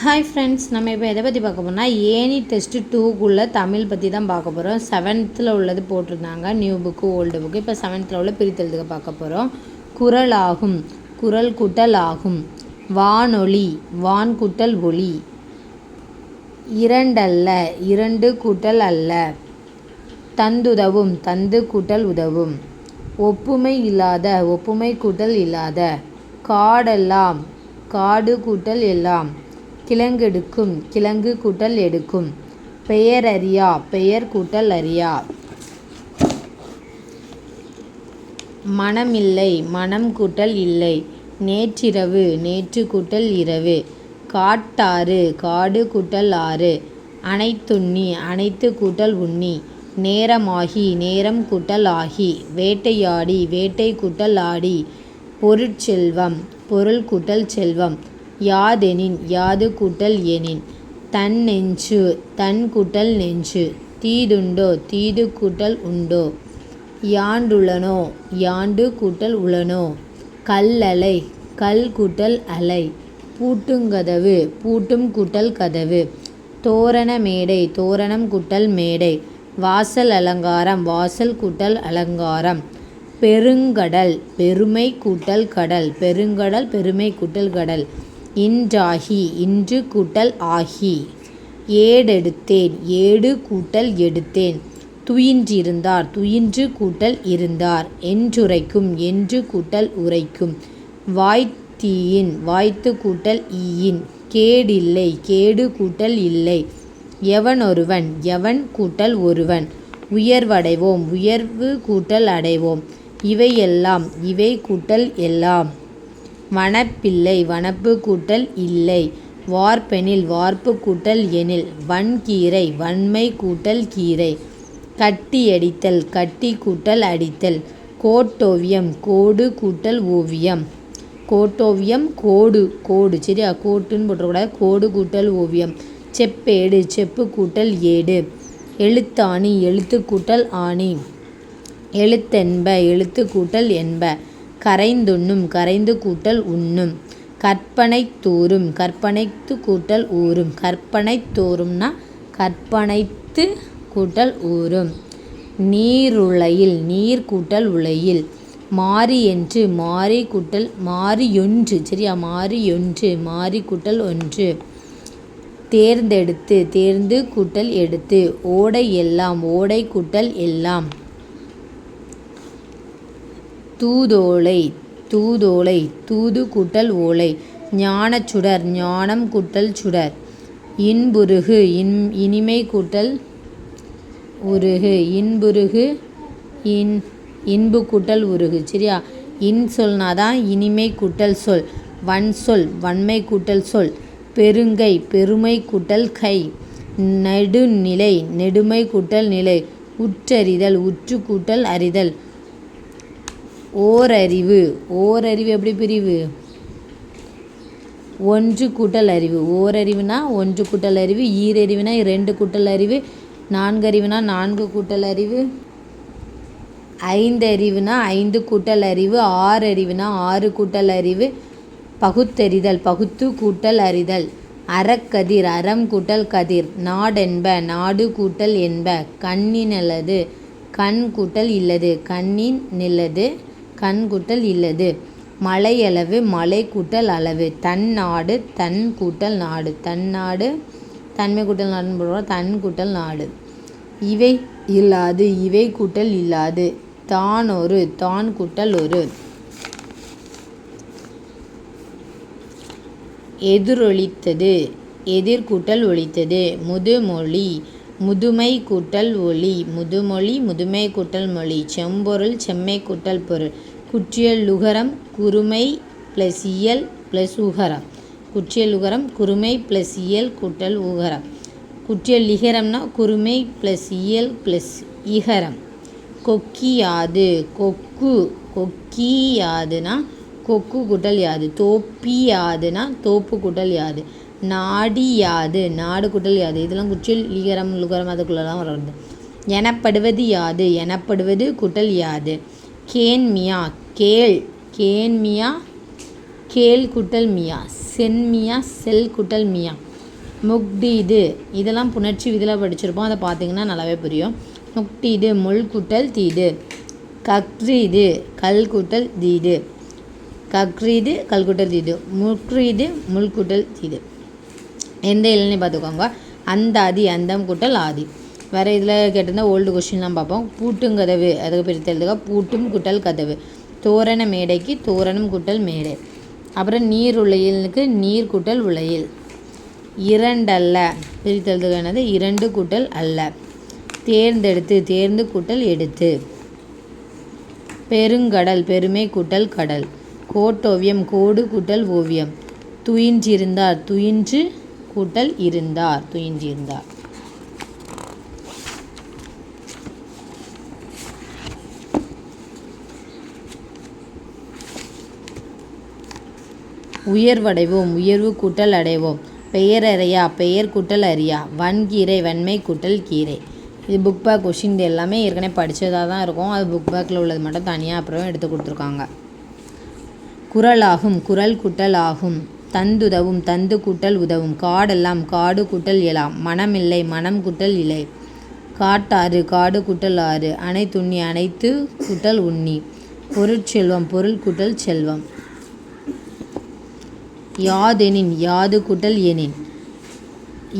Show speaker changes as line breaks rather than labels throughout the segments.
Hi friends நம்ம இப்போ எதை பற்றி பார்க்க போனால் ஏனி டெஸ்ட்டு டூக்குள்ளே தமிழ் பற்றி தான் பார்க்க போகிறோம் செவன்த்தில் உள்ளது போட்டிருந்தாங்க நியூ புக்கு ஓல்டு புக்கு இப்போ செவன்த்தில் உள்ள பிரித்தெழுதுக பார்க்க போகிறோம் குரல் ஆகும் குரல் குட்டல் ஆகும் வானொலி வான் குட்டல் ஒளி இரண்டல்ல இரண்டு கூட்டல் அல்ல. தந்துதவும் தந்து கூட்டல் உதவும். ஒப்புமை இல்லாத ஒப்புமை கூட்டல் இல்லாத. காடெல்லாம் காடு கூட்டல் எல்லாம். கிழங்கெடுக்கும் கிழங்கு கூட்டல் எடுக்கும். பெயர் அறியா பெயர் கூட்டல் அறியா. மனமில்லை மனம் கூட்டல் இல்லை. நேற்றிரவு நேற்று கூட்டல் இரவு. காட்டாறு காடு கூட்டல் ஆறு. அனைத்துண்ணி அனைத்து கூட்டல் உண்ணி. நேரமாகி நேரம் கூட்டல் ஆகி. வேட்டையாடி வேட்டை கூட்டல் ஆடி. பொருட்செல்வம் பொருள் கூட்டல் செல்வம். யாதெனின் யாது கூட்டல் எனின். தன் நெஞ்சு தன் கூட்டல் நெஞ்சு. தீதுண்டோ தீது கூட்டல் உண்டோ. யாண்டுளனோ யாண்டு கூட்டல் உளனோ கல்லலை கல் கூட்டல் அலை. பூட்டுங்கதவு பூட்டும் கூட்டல் கதவு. தோரண மேடை தோரணம் கூட்டல் மேடை. வாசல் அலங்காரம் வாசல் கூட்டல் அலங்காரம். பெருங்கடல் பெருமை கூட்டல் கடல். பெருங்கடல் பெருமை கூட்டல் கடல். இன்றாகி இன்று கூட்டல் ஆகி. ஏடெடுத்தேன் ஏடு கூட்டல் எடுத்தேன். துயின்றிருந்தார் துயின்று கூட்டல் இருந்தார். என்றுரைக்கும் என்று கூட்டல் உரைக்கும். வாய்த்தீயின் வாய்த்து கூட்டல் ஈயின். கேடில்லை கேடு கூட்டல் இல்லை. எவனொருவன் எவன் கூட்டல் ஒருவன்? உயர்வடைவோம் உயர்வு கூட்டல் அடைவோம். இவையெல்லாம் இவை கூட்டல் எல்லாம். வனப்பில்லை வனப்பு கூட்டல் இல்லை. வார்பெனில் வார்ப்பு கூட்டல் எனில் வன்கீரை வன்மை கூட்டல் கீரை. கட்டியடித்தல் கட்டி கூட்டல் அடித்தல். கோட்டோவியம் கோடு கூட்டல் ஓவியம். கோட்டோவியம் கோடு கோடு. சரியா? கோட்டுன்னு போட்டக்கூடாது கோடு கூட்டல் ஓவியம். செப்பேடு செப்பு கூட்டல் ஏடு. எழுத்தாணி எழுத்து கூட்டல் ஆணி. எழுத்தென்ப எழுத்து கூட்டல் என்ப. கரைந்துண்ணும் கரைந்து கூட்டல் உண்ணும். கற்பனை தோறும் கற்பனைத்து கூட்டல் ஊறும். கற்பனை தோறும்னா கற்பனைத்து கூட்டல் ஊறும். நீருளையில் நீர் கூட்டல் உலையில் மாறி என்று மாறி கூட்டல் மாறியொன்று சரியா? மாறியொன்று மாறி கூட்டல் ஒன்று. தேர்ந்தெடுத்து தேர்ந்து கூட்டல் எடுத்து. ஓடை எல்லாம் ஓடை கூட்டல் எல்லாம். தூதோலை தூதோலை தூது கூட்டல் ஓலை ஞானச்சுடர் ஞானம் கூட்டல் சுடர். இன்புருகு இன் இனிமை கூட்டல் உருகு இன்புருகு இன் இன்பு கூட்டல் உருகு சரியா? இன் சொல்னா தான் இனிமை கூட்டல் சொல் வன் சொல் வன்மை கூட்டல் சொல் பெருங்கை பெருமை கூட்டல் கை நெடுநிலை நெடுமை கூட்டல் நிலை உற்றறிதல் உற்று கூட்டல் அறிதல். ஓரறிவு. ஓரறிவு எப்படி பிரிவு? ஒன்று கூட்டல் அறிவு. ஓரறிவுனா ஒன்று கூட்டல் அறிவு ஈரறிவுனா ரெண்டு கூட்டல் அறிவு நான்கறிவுனா நான்கு கூட்டல் அறிவு ஐந்தறிவுனா ஐந்து கூட்டல் அறிவு ஆறறிவுனா ஆறு கூட்டல் அறிவு பகுத்தறிதல் பகுத்து கூட்டல் அறிதல் அறக்கதிர் அறம் கூட்டல் கதிர் நாடென்ப நாடு கூட்டல் என்ப கண்ணினல்லது கண் கூட்டல் இல்லது கண்ணின் நில்லது கண் கூட்டல் இல்லது. மலையளவு மலை கூட்டல் அளவு. தன் நாடு தன் கூட்டல் நாடு. தன் நாடு தன்மை கூட்டல் நாடுன்னு போடுறோம். தன் கூட்டல் நாடு. இவை இல்லாது இவை கூட்டல் இல்லாது. தான் ஒரு தான் கூட்டல் ஒரு. எதிரொலித்தது எதிர்கூட்டல் ஒழித்தது. முதுமொழி. முதுமை கூட்டல் ஒளி முதுமொழி முதுமை கூட்டல் மொழி செம்பொருள் செம்மை கூட்டல் பொருள். குற்றியல் லுகரம் குறுமை ப்ளஸ் இயல் ப்ளஸ் உகரம். குற்றியல் உகரம் குறுமை ப்ளஸ் இயல் கூட்டல் உகரம். குற்றியல் லிகரம்னா குறுமை ப்ளஸ் இயல் ப்ளஸ் இகரம். கொக்கியாது கொக்கு கொக்கியாதுனா கொக்கு கூட்டல் யாது. தோப்பியாதுனா தோப்பு கூட்டல் யாது. நாடி யாது நாடு குட்டல் யாது. இதெல்லாம் குற்றில் லிகரம் லுகரம் அதுக்குள்ளெல்லாம் வருது எனப்படுவது யாது எனப்படுவது குட்டல் யாது. கேன்மியா கேள் கேன்மியா கேள் குட்டல் மியா. சென்மியா செல் குட்டல் மியா. முக்டீது இதெல்லாம் புணர்ச்சி இதில் படிச்சிருப்போம். அதை பார்த்தீங்கன்னா நல்லாவே புரியும். முக்டீது முள் குட்டல் தீது. கக்ரீது கல் குட்டல் தீது. கக்ரீது கல்குட்டல் தீது. முக்ரீது முள் குட்டல் தீது. எந்த இல்லைன்னு பார்த்துக்கோங்க. அந்த ஆதி அந்தம் குட்டல் ஆதி. வேறு இதில் கேட்டிருந்தால் ஓல்டு கொஷின்லாம் பார்ப்போம். பூட்டுங்கதவு அதுக்கு பிரித்து எழுதுக பூட்டும் குட்டல் கதவு. தோரண மேடைக்கு தோரணம் குட்டல் மேடை. அப்புறம் நீர் உலையலுக்கு நீர் குட்டல் உலையில். இரண்டல்ல. பிரித்து எழுதுக என்னது? இரண்டு குட்டல் அல்ல. தேர்ந்தெடுத்து தேர்ந்து கூட்டல் எடுத்து. பெருங்கடல் பெருமை கூட்டல் கடல். கோட்டோவியம் கோடு கூட்டல் ஓவியம். துயின்றிருந்தார் துயின்று கூட்டல் இருந்தார் துயின்றிருந்தார் உயர்வடைவோம் உயர்வு கூட்டல் அடைவோம். பெயரறியா பெயர் கூட்டல் அறியா. வன்கீரை வன்மை கூட்டல் கீரை. இது புக் பேக் கொஷின் இது எல்லாமே ஏற்கனவே படித்ததாக தான் இருக்கும். அது புக் பேக்கில் உள்ளது மட்டும் தனியாக அப்புறம் எடுத்து கொடுத்துருக்காங்க. குரலாகும் குரல் குட்டல் ஆகும். தந்துதவும் தந்து கூட்டல் உதவும். காடெல்லாம் காடு கூட்டல் இயலாம். மனமில்லை மனம் குட்டல் இலை. காட்டாறு காடு குட்டல் ஆறு அனைத்துண்ணி அனைத்து குட்டல் உண்ணி. பொருட்செல்வம் பொருள் குட்டல் செல்வம். யாதெனின் யாது குட்டல் எனின்.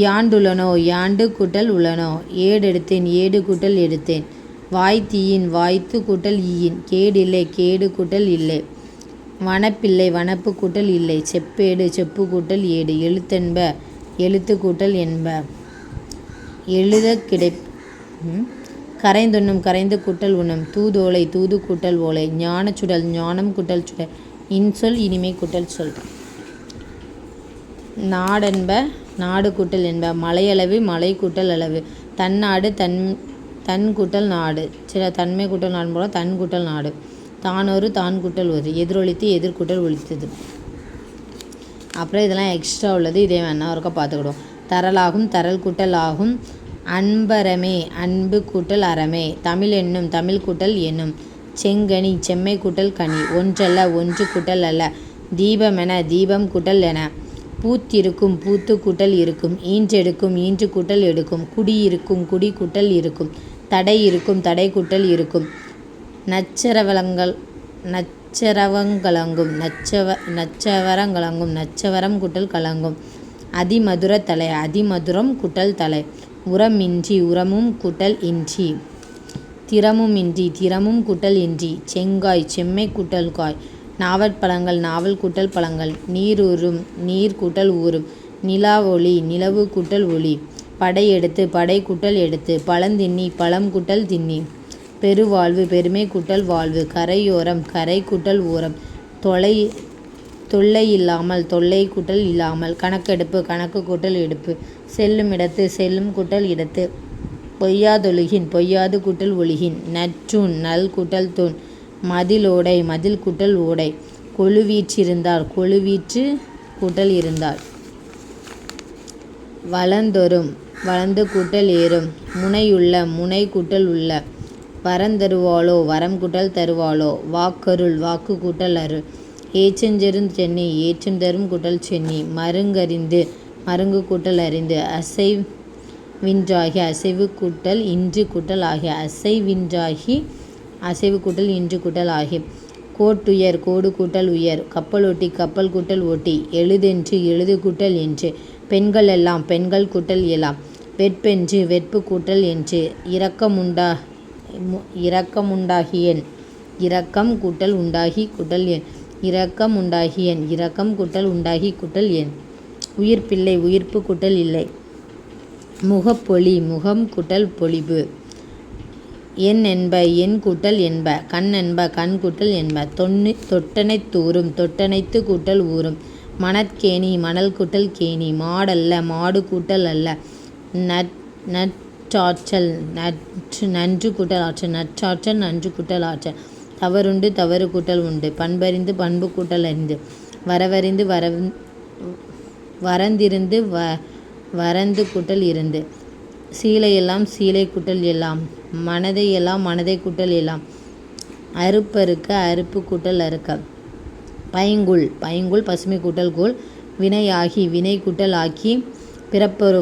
யாண்டுளனோ யாண்டு குட்டல் உளனோ ஏடெடுத்தேன் ஏடு குட்டல் எடுத்தேன். வாய்த்தீயின் வாய்த்து குட்டல் ஈயின். கேடில்லை கேடு குட்டல் இல்லை. வனப்பிள்ளை வனப்பு கூட்டல் இல்லை. செப்பேடு செப்பு கூட்டல் ஏடு. எழுத்தென்ப எழுத்து கூட்டல் என்ப. எழுத கிடை கரைந்துண்ணும் கரைந்து கூட்டல் உண்ணும். தூதோலை தூது கூட்டல் ஓலை. ஞானச்சுடல் ஞானம் கூட்டல் சுடல் இன்சொல் இனிமை கூட்டல் சொல். நாடென்ப நாடு கூட்டல் என்ப. மலையளவு மலை கூட்டல் அளவு. தன்னாடு தன் தன் கூட்டல் நாடு. சில தன்மை கூட்டல் நாடு போல தன் கூட்டல் நாடு. தானொரு தான் கூட்டல் ஒரு எதிரொலித்து எதிர்கூட்டல் ஒழித்தது அப்புறம் இதெல்லாம் எக்ஸ்ட்ரா உள்ளது. இதே வேணா ஒருக்கா பார்த்துக்கிடுவோம். தரலாகும் தரல் கூட்டல் ஆகும் அன்பரமே அன்பு கூட்டல் அறமே. தமிழ் என்னும் தமிழ் கூட்டல் என்னும். செங்கனி செம்மை கூட்டல் கனி. ஒன்றல்ல ஒன்று கூட்டல் அல்ல. தீபமென தீபம் கூட்டல் என. பூத்திருக்கும் பூத்து கூட்டல் இருக்கும். ஈன்றெடுக்கும் ஈன்று கூட்டல் எடுக்கும். குடி இருக்கும் குடி கூட்டல் இருக்கும். தடை இருக்கும் தடை கூட்டல் இருக்கும். நச்சரவலங்கள் நச்சரவங்கலங்கும் நச்சவ நச்சவரங்கலங்கும் நச்சவரம் குட்டல் கலங்கும். அதிமதுர தலை அதிமதுரம் குட்டல் தலை. உரமின்றி உரமும் குட்டல் இன்றி. திறமுமின்றி திறமும் குட்டல் இன்றி. செங்காய் செம்மை குட்டல் காய். நாவற்பழங்கள் நாவல் கூட்டல் பழங்கள். நீரூறும் நீர் கூட்டல் ஊறும். நிலா ஒளி நிலவு கூட்டல் ஒளி. படை எடுத்து படை கூட்டல் எடுத்து. பழந்தின்னி பழம் கூட்டல் தின்னி. பெருவாழ்வு பெருமை கூட்டல் வாழ்வு கரையோரம் கரை கூட்டல் ஓரம் தொலை தொல்லை இல்லாமல் தொல்லை கூட்டல் இல்லாமல் கணக்கெடுப்பு கணக்கு கூட்டல் எடுப்பு செல்லும் இடத்து செல்லும் கூட்டல் இடத்து பொய்யாதொழுகின் பொய்யாது கூட்டல் ஒழுகின் நற்றூன் நல் கூட்டல் தூண் மதிலோடை மதில் கூட்டல் ஓடை கொழுவீற்றிருந்தால் கொழுவீற்று கூட்டல் இருந்தால் வளர்ந்தொரும் வளர்ந்து கூட்டல் ஏறும் முனையுள்ள முனை கூட்டல் உள்ள வரந்தருவாளோ வரம் குட்டல் தருவாளோ? வாக்கருள் வாக்கு கூட்டல் அருள் ஏச்சஞ்செருஞ் சென்னி ஏற்றம் தரும் கூட்டல் சென்னி. மருங்கறிந்து மருங்கு கூட்டல் அறிந்து. அசைவின்றாகி அசைவு கூட்டல் இன்று கூட்டல் ஆகிய அசைவின்றாகி அசைவு கூட்டல் இன்று கூட்டல் ஆகி. கோட்டுயர் கோடு கூட்டல் உயர். கப்பலோட்டி கப்பல் கூட்டல் ஓட்டி. எழுதென்று எழுது கூட்டல் என்று. பெண்கள் எல்லாம் பெண்கள் கூட்டல் எல்லாம் வெட்பென்று வெட்பு கூட்டல் என்று. இரக்கமுண்டா இரக்கம் உண்டாகியேன் இரக்கம் கூட்டல் உண்டாகி கூட்டல் என் இரக்கம் உண்டாகியேன். இரக்கம் கூட்டல் உண்டாகி கூட்டல் என் உயிர்ப்பில்லை உயிர்ப்பு கூட்டல் இல்லை. முகப்பொலி முகம் கூட்டல் பொலிவு. என் என்ப என் கூட்டல் என்ப. கண் என்ப கண் கூட்டல் என்ப. தொன்னு தொட்டனை தூறும் தொட்டனைத்து கூட்டல் ஊறும் மணற்கேணி மணல் கூட்டல் கேணி. மாடல்ல மாடு கூட்டல் அல்ல. நட் நட் நற்றாற்றல் நற்று நன்று கூட்டல் ஆற்றல் நற்றாற்றல் நன்று கூட்டல் ஆற்றல் தவறுண்டு தவறு கூட்டல் உண்டு. பண்பறிந்து பண்பு கூட்டல் அறிந்து. வரவறிந்து வர வரந்திருந்து வ வரந்து கூட்டல் இருந்து. சீலையெல்லாம் சீலை கூட்டல் எல்லாம். மனதை எல்லாம் மனதை கூட்டல் எல்லாம். அறுப்பறுக்க அறுப்பு கூட்டல் அறுக்க. பைங்குள் பைங்குள் பசுமை கூட்டல் கோல். வினையாகி வினை கூட்டல் ஆக்கி பிறப்பொரு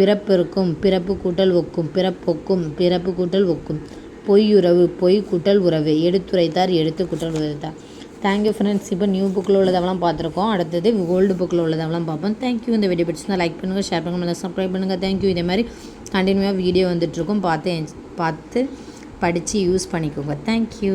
பிறப்பெருக்கும் பிறப்பு கூட்டல் ஒக்கும் பிறப்பொக்கும் பிறப்பு கூட்டல் ஒக்கும். பொய்யுறவு பொய் கூட்டல் உறவு. எடுத்துரைத்தார் எடுத்து கூட்டல் உரைத்தார். தேங்க்யூ ஃப்ரெண்ட்ஸ் இப்போ நியூ புக்கில் உள்ளதெல்லாம் பார்த்துருக்கோம். அடுத்தது ஓல்டு புக்கில் உள்ளதெல்லாம் பார்ப்போம். தேங்க்யூ இந்த வீடியோ பிடிச்சிருந்தா லைக் பண்ணுங்கள் ஷேர் பண்ணுங்கள் சப்ஸ்கிரைப் பண்ணுங்கள் தேங்க்யூ இதே மாதிரி கண்டினியூவாக வீடியோ வந்துட்டுருக்கும். பார்த்து பார்த்து படித்து யூஸ் பண்ணிக்கோங்க. தேங்க்யூ